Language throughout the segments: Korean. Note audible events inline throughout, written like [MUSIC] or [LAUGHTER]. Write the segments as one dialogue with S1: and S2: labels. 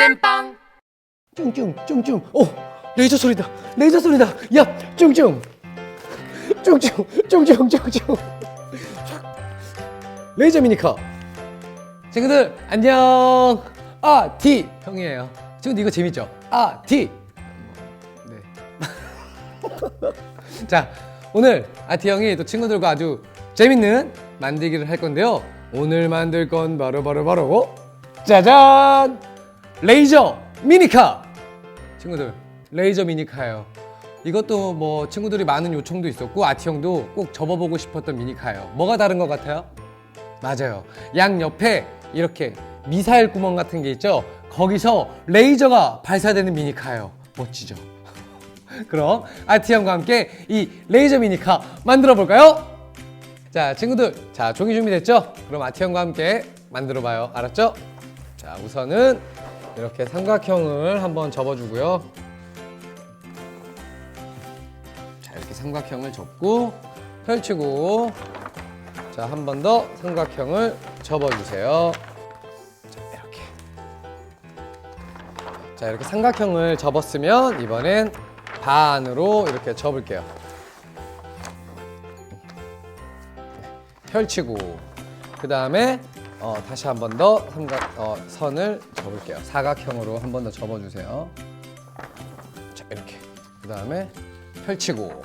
S1: 땜빵.
S2: 쭝쭝 쭝쭝 오 레이저 소리다. 레이저 소리다. 야 쭝쭝 쭝쭝 쭝쭝 쭝쭝 레이저 미니카. 친구들 안녕. 아티 형이에요. 친구들 이거 재밌죠? 아티 네 자 [LAUGHS] 오늘 아티 형이 또 친구들과 아주 재밌는 만들기를 할 건데요. 오늘 만들 건 바로 바로 바로. 짜잔 레이저 미니카 친구들 레이저 미니카예요 이것도 뭐 친구들이 많은 요청도 있었고 아티 형도 꼭 접어보고 싶었던 미니카예요 뭐가 다른 것 같아요? 맞아요 양 옆에 이렇게 미사일 구멍 같은 게 있죠 거기서 레이저가 발사되는 미니카예요 멋지죠 [LAUGHS] 그럼 아티 형과 함께 이 레이저 미니카 만들어 볼까요? 자 친구들 자 종이 준비됐죠? 그럼 아티 형과 함께 만들어 봐요 알았죠? 자 우선은 이렇게 삼각형을 한번 접어주고요. 자 이렇게 삼각형을 접고 펼치고 자 한 번 더 삼각형을 접어주세요. 자 이렇게 자 이렇게 삼각형을 접었으면 이번엔 반으로 이렇게 접을게요. 펼치고 그 다음에 어, 다시 한 번 더 삼각 어, 선을 접을게요. 사각형으로 한 번 더 접어주세요. 자 이렇게 그 다음에 펼치고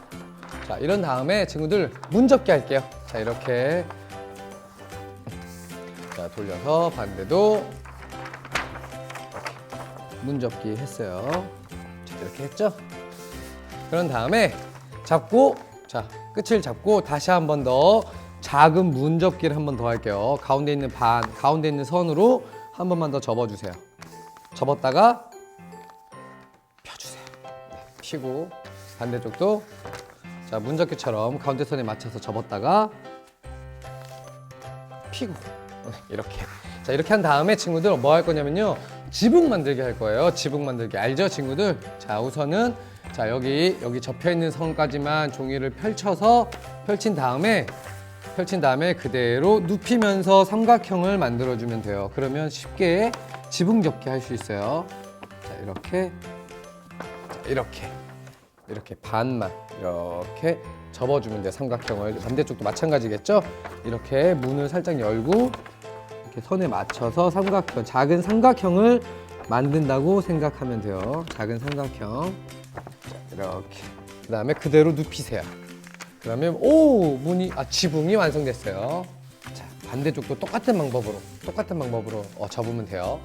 S2: 자 이런 다음에 친구들 문 접기 할게요. 자 이렇게 자 돌려서 반대도 문 접기 했어요. 자 이렇게 했죠? 그런 다음에 잡고 자 끝을 잡고 다시 한 번 더 작은 문 접기를 한 번 더 할게요. 가운데 있는 반 가운데 있는 선으로 한 번만 더 접어주세요. 접었다가 펴주세요. 네, 피고 반대쪽도 자 문접기처럼 가운데 선에 맞춰서 접었다가 피고 네, 이렇게 자 이렇게 한 다음에 친구들 뭐 할 거냐면요 지붕 만들기 할 거예요 지붕 만들기 알죠 친구들 자 우선은 자 여기 여기 접혀 있는 선까지만 종이를 펼쳐서 펼친 다음에 펼친 다음에 그대로 눕히면서 삼각형을 만들어 주면 돼요. 그러면 쉽게 지붕 접기 할 수 있어요. 자 이렇게. 자, 이렇게. 이렇게 반만 이렇게 접어주면 돼요 삼각형을 반대쪽도 마찬가지겠죠? 이렇게 문을 살짝 열고 이렇게 선에 맞춰서 삼각형 작은 삼각형을 만든다고 생각하면 돼요. 작은 삼각형. 자, 이렇게. 그 다음에 그대로 눕히세요 그러면 오 문이 아 지붕이 완성됐어요 자 반대쪽도 똑같은 방법으로 똑같은 방법으로 어, 접으면 돼요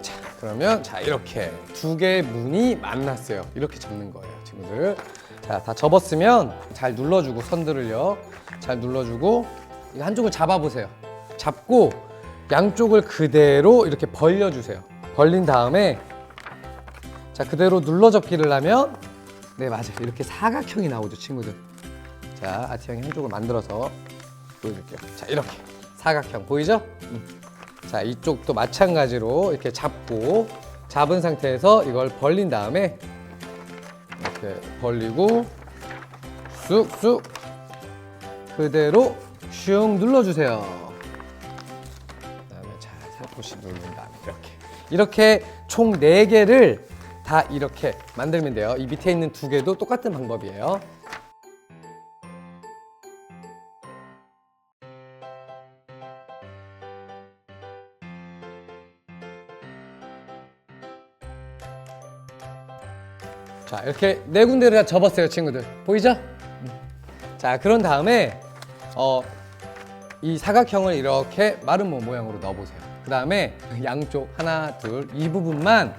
S2: 자, 그러면 자 이렇게 두 개의 문이 만났어요. 이렇게 접는 거예요, 친구들. 자, 다 접었으면 잘 눌러주고 선들을요. 잘 눌러주고 이 한쪽을 잡아보세요. 잡고 양쪽을 그대로 이렇게 벌려주세요. 벌린 다음에 자 그대로 눌러 접기를 하면 네 맞아요. 이렇게 사각형이 나오죠, 친구들. 자, 아티 형이 한쪽을 만들어서 보여줄게요. 자 이렇게 사각형 보이죠? 음. 자 이쪽도 마찬가지로 이렇게 잡고 잡은 상태에서 이걸 벌린 다음에 이렇게 벌리고 쑥쑥 그대로 슝 눌러주세요. 살포시 누른 다음에 이렇게 이렇게 총 네 개를 다 이렇게 만들면 돼요. 이 밑에 있는 두 개도 똑같은 방법이에요. 자 이렇게 네 군데를 다 접었어요 친구들 보이죠? 음. 자 그런 다음에 어, 이 사각형을 이렇게 마른 모 모양으로 넣어보세요 그 다음에 양쪽 하나 둘 이 부분만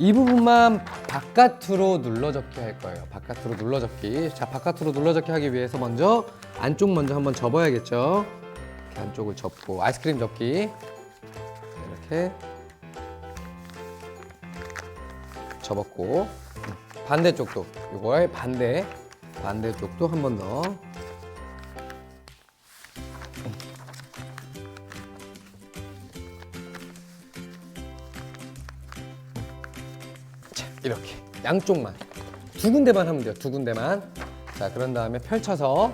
S2: 이 부분만 바깥으로 눌러접기 할 거예요. 바깥으로 눌러접기. 자 바깥으로 눌러접기 하기 위해서 먼저 안쪽 먼저 한번 접어야겠죠? 이렇게 안쪽을 접고 아이스크림 접기. 이렇게 접었고. 반대쪽도. 이거의 반대 반대쪽도 한 번 더. 양쪽만 두 군데만 하면 돼요 두 군데만 자, 그런 다음에 펼쳐서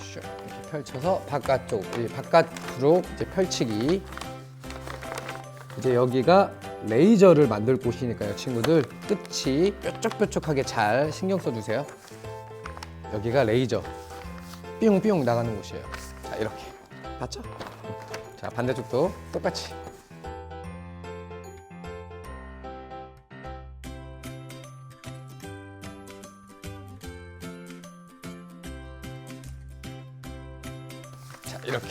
S2: 슉 이렇게 펼쳐서 바깥쪽, 이 바깥으로 이제 펼치기. 이제 여기가 레이저를 만들 곳이니까요, 친구들. 끝이 뾰족뾰족하게 잘 신경 써주세요. 여기가 레이저. 삐용삐용 나가는 곳이에요. 자, 이렇게. 봤죠? 자, 반대쪽도 똑같이. 이렇게.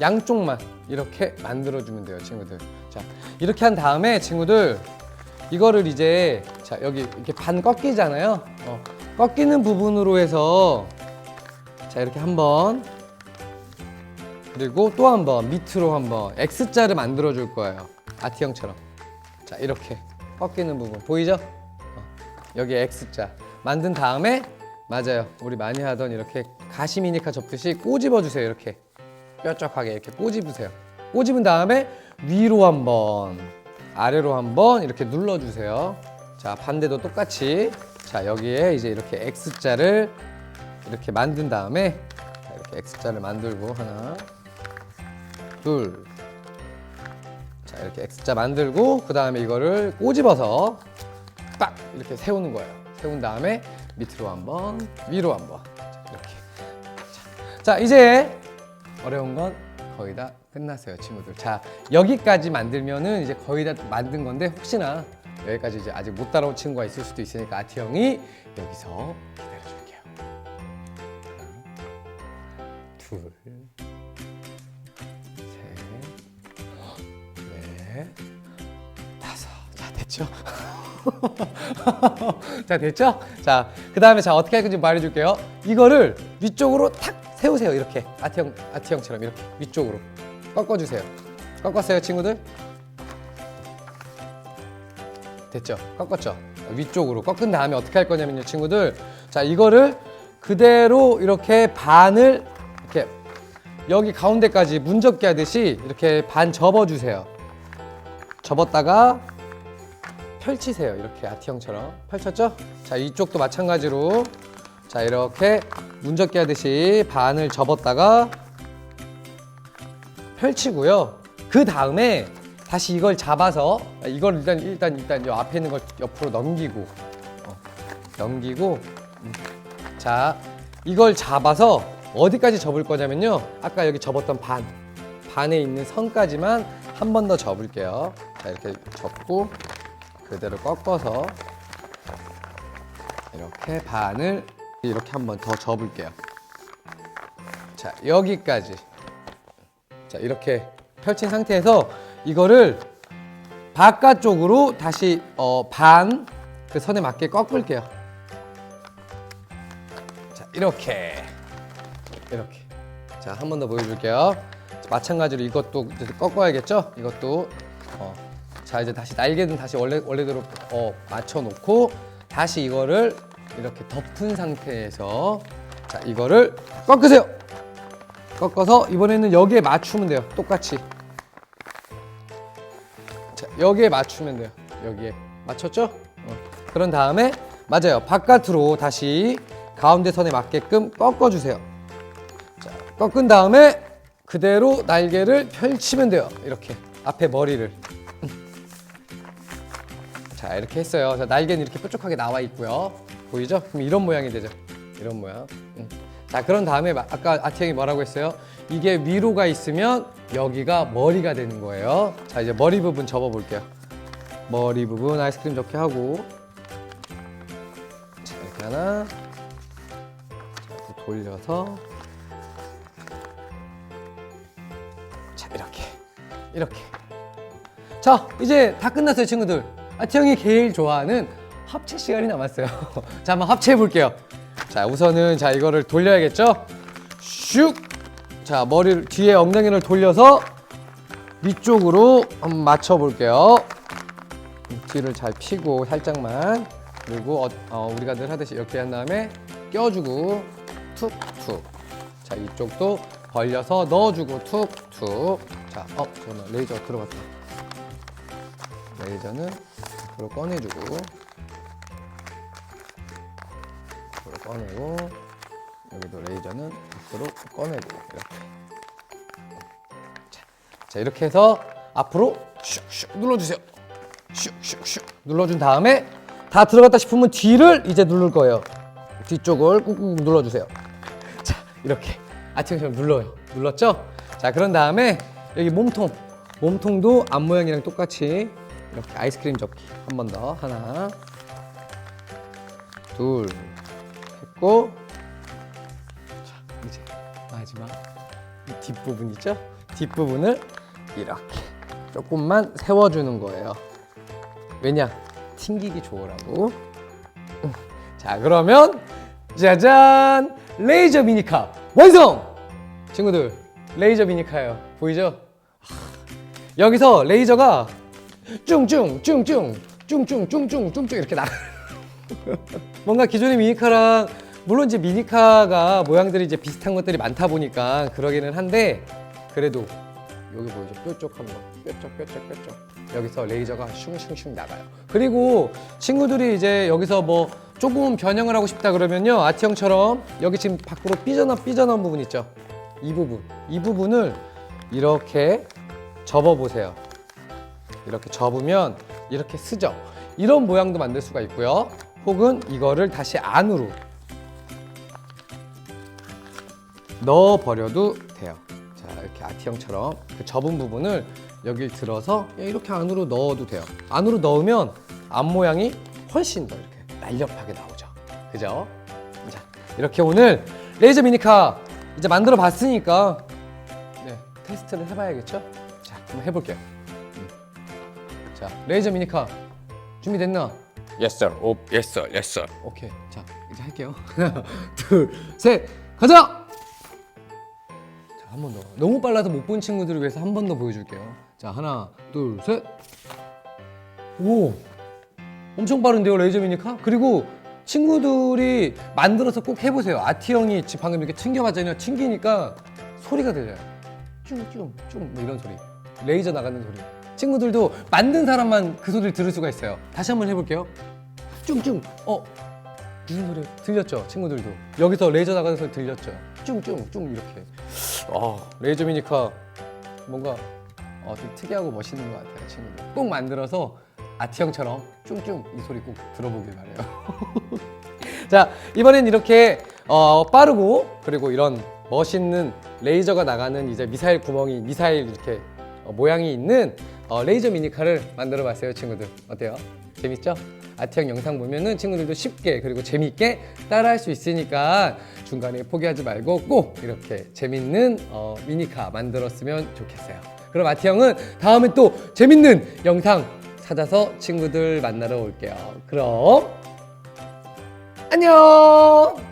S2: 양쪽만 이렇게 만들어주면 돼요, 친구들. 자, 이렇게 한 다음에 친구들, 이거를 이제, 자, 여기 이렇게 반 꺾이잖아요. 어, 꺾이는 부분으로 해서, 자, 이렇게 한 번, 그리고 또 한 번, 밑으로 한 번, X자를 만들어 줄 거예요. 아티 형처럼. 자, 이렇게 꺾이는 부분. 보이죠? 어, 여기에 X자. 만든 다음에, 맞아요. 우리 많이 하던 이렇게 가시미니카 접듯이 꼬집어 주세요, 이렇게. 뾰족하게 이렇게 꼬집으세요. 꼬집은 다음에 위로 한번, 아래로 한번 이렇게 눌러주세요. 자, 반대도 똑같이. 자, 여기에 이제 이렇게 X자를 이렇게 만든 다음에 자, 이렇게 X자를 만들고 하나, 둘. 자, 이렇게 X자 만들고 그 다음에 이거를 꼬집어서 딱 이렇게 세우는 거예요. 세운 다음에 밑으로 한번, 위로 한번. 자, 이렇게. 자, 자, 이제 어려운 건 거의 다 끝났어요, 친구들. 자, 여기까지 만들면은 이제 거의 다 만든 건데 혹시나 여기까지 이제 아직 못 따라온 친구가 있을 수도 있으니까 아티 형이 여기서 기다려 줄게요. 하나, 둘? [LAUGHS] 자, 됐죠? 자, 그 다음에 자, 어떻게 할 건지 말해줄게요. 이거를 위쪽으로 탁 세우세요. 이렇게. 아티형, 아티형처럼 이렇게. 위쪽으로. 꺾어주세요. 꺾었어요, 친구들? 됐죠? 꺾었죠? 위쪽으로. 꺾은 다음에 어떻게 할 거냐면요, 친구들. 자, 이거를 그대로 이렇게 반을 이렇게 여기 가운데까지 문접기 하듯이 이렇게 반 접어주세요. 접었다가 펼치세요. 이렇게 아티형처럼. 펼쳤죠? 자, 이쪽도 마찬가지로. 자, 이렇게 문접기 하듯이 반을 접었다가 펼치고요. 그 다음에 다시 이걸 잡아서 이걸 일단 일단 일단 요 앞에 있는 걸 옆으로 넘기고 어, 넘기고 음. 자 이걸 잡아서 어디까지 접을 거냐면요 아까 여기 접었던 반 반에 있는 선까지만 한 번 더 접을게요 자 이렇게 접고 그대로 꺾어서 이렇게 반을 이렇게 한번 더 접을게요 자 여기까지 자 이렇게 펼친 상태에서 이거를 바깥쪽으로 다시 어, 반 그 선에 맞게 꺾을게요. 자 이렇게 이렇게 자 한 번 더 보여줄게요. 마찬가지로 이것도 꺾어야겠죠? 이것도 어, 자 이제 다시 날개는 다시 원래 원래대로 어, 맞춰놓고 다시 이거를 이렇게 덮은 상태에서 자 이거를 꺾으세요. 꺾어서 이번에는 여기에 맞추면 돼요. 똑같이. 자, 여기에 맞추면 돼요. 여기에. 맞췄죠? 어. 그런 다음에 맞아요. 바깥으로 다시 가운데 선에 맞게끔 꺾어주세요. 자, 꺾은 다음에 그대로 날개를 펼치면 돼요. 이렇게. 앞에 머리를. [LAUGHS] 자, 이렇게 했어요. 자, 날개는 이렇게 뾰족하게 나와 있고요. 보이죠? 그럼 이런 모양이 되죠. 이런 모양. 음. 자, 그런 다음에 마- 아까 아티 형이 뭐라고 했어요? 이게 위로가 있으면 여기가 머리가 되는 거예요. 자, 이제 머리 부분 접어 볼게요. 머리 부분 아이스크림 접게 하고 자, 이렇게 하나 돌려서 자, 이렇게 이렇게 자, 이제 다 끝났어요, 친구들. 아티 형이 제일 좋아하는 합체 시간이 남았어요. [LAUGHS] 자, 한번 합체해 볼게요. 자, 우선은 자 이거를 돌려야겠죠? 슉. 자, 머리를 뒤에 엉덩이를 돌려서 위쪽으로 한번 맞춰 볼게요. 뒤를 잘 피고 살짝만 그리고 어, 어, 우리가 늘 하듯이 이렇게 한 다음에 껴주고 툭툭 자 이쪽도 벌려서 넣어주고 툭툭 자어 잠깐만 레이저 들어갔다 레이저는 앞으로 꺼내주고 꺼내고 여기도 레이저는 앞으로 꺼내고 이렇게. 자, 자 이렇게 해서 앞으로 슉슉 눌러주세요. 슉슉슉 눌러준 다음에 다 들어갔다 싶으면 뒤를 이제 누를 거예요. 뒤쪽을 꾹꾹 눌러주세요. 자 이렇게. 아침처럼 눌러요. 눌렀죠? 자 그런 다음에 여기 몸통. 몸통도 앞 모양이랑 똑같이 이렇게 아이스크림 접기. 한 번 더. 하나. 둘 했고 자 이제 마지막 이 뒷부분 있죠? 뒷부분을 이렇게 조금만 세워주는 거예요 왜냐? 튕기기 좋으라고 음. 자 그러면 짜잔 레이저 미니카 완성! 친구들 레이저 미니카예요 보이죠? 여기서 레이저가 쭝쭝 쭝쭝 쭝쭝 쭝쭝 쭝쭝 이렇게 나 [LAUGHS] 뭔가 기존의 미니카랑 물론 이제 미니카가 모양들이 이제 비슷한 것들이 많다 보니까 그러기는 한데 그래도 여기 보이죠 뾰족한 거. 뾰족 뾰족 뾰족. 여기서 레이저가 슝슝슝 나가요. 그리고 친구들이 이제 여기서 뭐 조금 변형을 하고 싶다 그러면요. 아티 형처럼 여기 지금 밖으로 삐져나 삐져나온 부분 있죠? 이 부분. 이 부분을 이렇게 접어 보세요. 이렇게 접으면 이렇게 쓰죠 이런 모양도 만들 수가 있고요. 혹은 이거를 다시 안으로 넣어 버려도 돼요. 자 이렇게 아티형처럼 그 접은 부분을 여기 들어서 이렇게 안으로 넣어도 돼요. 안으로 넣으면 앞 모양이 훨씬 더 이렇게 날렵하게 나오죠. 그죠? 자 이렇게 오늘 레이저 미니카 이제 만들어 봤으니까 네, 테스트를 해봐야겠죠? 자 한번 해볼게요. 음. 자 레이저 미니카 준비됐나?
S1: Yes sir. 오, yes sir. Yes sir.
S2: 오케이. 자 이제 할게요. [LAUGHS] 하나 둘 셋. 가자 자 한 번 더. 너무 빨라서 못 본 친구들을 위해서 한 번 더 보여줄게요. 자 하나 둘 셋 오 엄청 빠른데요 레이저 미니카? 그리고 친구들이 만들어서 꼭 해보세요. 아티 형이 지금 방금 이렇게 튕겨봤잖아요. 튕기니까 소리가 들려요. 쭝쭝쭝 뭐 이런 소리. 레이저 나가는 소리. 친구들도 만든 사람만 그 소리를 들을 수가 있어요. 다시 한번 해볼게요. 쭝쭝 어 무슨 소리 들렸죠 친구들도. 여기서 레이저 나가는 소리 들렸죠. 쭝쭝쭝 이렇게 어 레이저 미니카 뭔가 어, 좀 특이하고 멋있는 것 같아요 친구들. 꼭 만들어서 아티 형처럼 쭝쭝 이 소리 꼭 들어보길 바래요. [LAUGHS] 자 이번엔 이렇게 어, 빠르고 그리고 이런 멋있는 레이저가 나가는 이제 미사일 구멍이 미사일 이렇게 어, 모양이 있는 어, 레이저 미니카를 만들어 봤어요 친구들. 어때요? 재밌죠? 아티형 영상 보면은 친구들도 쉽게 그리고 재밌게 따라할 수 있으니까 중간에 포기하지 말고 꼭 이렇게 재밌는 어, 미니카 만들었으면 좋겠어요. 그럼 아티형은 다음에 또 재밌는 영상 찾아서 친구들 만나러 올게요. 그럼 안녕!